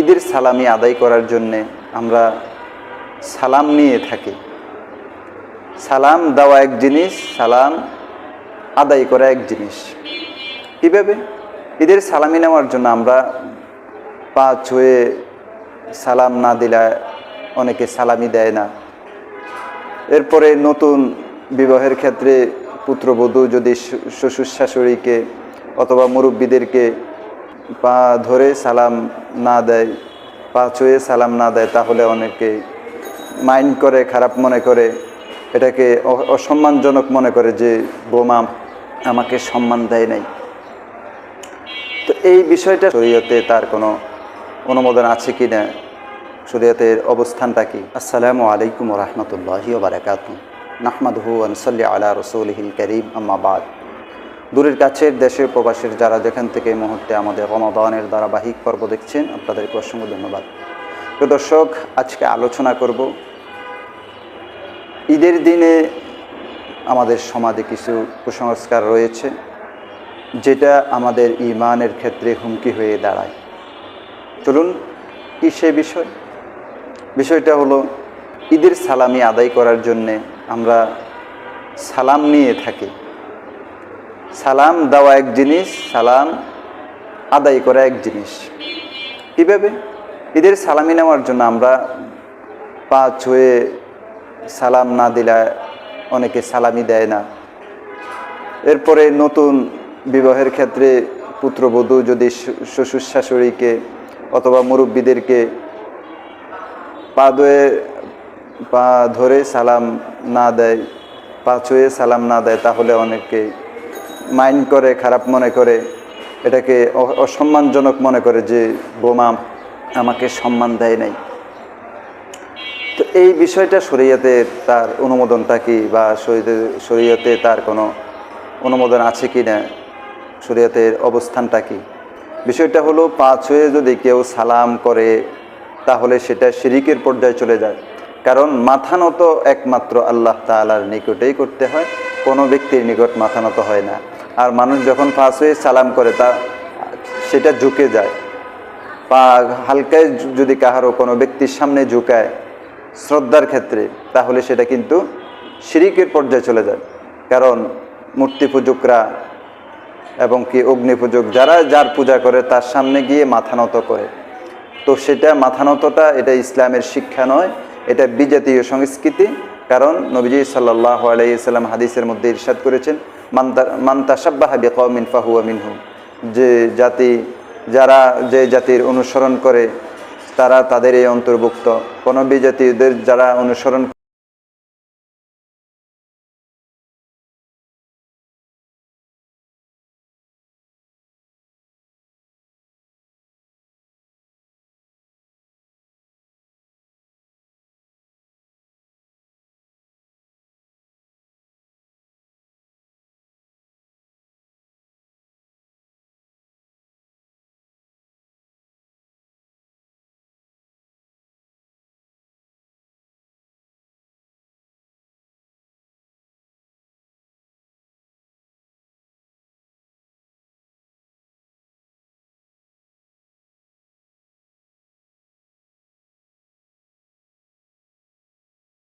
ঈদের সালামি আদায় করার জন্যে আমরা সালাম নিয়ে থাকি। সালাম দেওয়া এক জিনিস, সালাম আদায় করা এক জিনিস। কীভাবে? ঈদের সালামি নেওয়ার জন্য আমরা পা ছুঁয়ে সালাম না দিলে অনেকে সালামি দেয় না। এরপরে নতুন বিবাহের ক্ষেত্রে পুত্রবধূ যদি শ্বশুর শাশুড়িকে অথবা মুরব্বীদেরকে পা ধরে সালাম না দেয়, পা ছুঁয়ে সালাম না দেয়, তাহলে অনেকে মাইন্ড করে, খারাপ মনে করে। এটাকে অসম্মানজনক মনে করে যে, বোমা আমাকে সম্মান দেয় নাই। তো এই বিষয়টা শরীয়তে তার কোনো অনুমোদন আছে কি না শরীয়তের অবস্থানটা কি? আসসালামু আলাইকুম রহমতুল্লাহি বারাকাত নাহমাদহু আনসাল্লি আলা রসুলহিল করিম আম্মাবাদ দূরের কাছের দেশের প্রবাসের যারা যেখান থেকে এই মুহূর্তে আমাদের রমাদানের ধারাবাহিক পর্ব দেখছেন, আপনাদেরকে অসংখ্য ধন্যবাদ। প্রিয় দর্শক, আজকে আলোচনা করব ঈদের দিনে আমাদের সমাজে কিছু কুসংস্কার রয়েছে, যেটা আমাদের ইমানের ক্ষেত্রে হুমকি হয়ে দাঁড়ায়। চলুন, কি সে বিষয়? বিষয়টা হলো, ঈদের সালামি আদায় করার জন্যে আমরা সালাম নিয়ে থাকি। সালাম দেওয়া এক জিনিস, সালাম আদায় করা এক জিনিস। কীভাবে? ঈদের সালামি নেওয়ার জন্য আমরা পা ছুঁয়ে সালাম না দিলে অনেকে সালামি দেয় না। এরপরে নতুন বিবাহের ক্ষেত্রে পুত্রবধূ যদি শ্বশুর শাশুড়িকে অথবা মুরব্বীদেরকে পা ধুয়ে, পা ধরে সালাম না দেয় পা ছুঁয়ে সালাম না দেয়, তাহলে অনেকে মাইন্ড করে, খারাপ মনে করে, এটাকে অসম্মানজনক মনে করে যে বোমা আমাকে সম্মান দেয় নাই। তো এই বিষয়টা শরীয়তে তার অনুমোদনটা কি বা শরীয়তে শরীয়তে তার কোনো অনুমোদন আছে কি না? শরীয়তের অবস্থানটা কি? বিষয়টা হলো, পাঁচ হয়ে যদি কেউ সালাম করে, তাহলে সেটা শিরিকের পর্যায়ে চলে যায়। কারণ মাথা নত একমাত্র আল্লাহ তালার নিকটেই করতে হয়, কোনো ব্যক্তির নিকট মাথা নত হয় না। আর মানুষ যখন পাঁচ হয়ে সালাম করে, তা সেটা ঝুঁকে যায়। পা হালকায় যদি কাহারও কোনো ব্যক্তির সামনে ঝুঁকায় শ্রদ্ধার ক্ষেত্রে, তাহলে সেটা কিন্তু শিরিকের পর্যায়ে চলে যায়। কারণ মূর্তি পূজকরা এবং কি অগ্নি পূজক যারা যার পূজা করে, তার সামনে গিয়ে মাথা নত করে। তো সেটা মাথা নতটা, এটা ইসলামের শিক্ষা নয়, এটা বিজাতীয় সংস্কৃতি। কারণ নবীজি সাল্লাহ আলাইসাল্লাম হাদিসের মধ্যে ইরশাদ করেছেন মান্তা মান্তাসাব্বাহা বিকমিন ফাহুয়া মিনহু যে জাতি, যারা যে জাতির অনুসরণ করে, তারা তাদের এই অন্তর্ভুক্ত। কোনো বিজাতিদের যারা অনুসরণ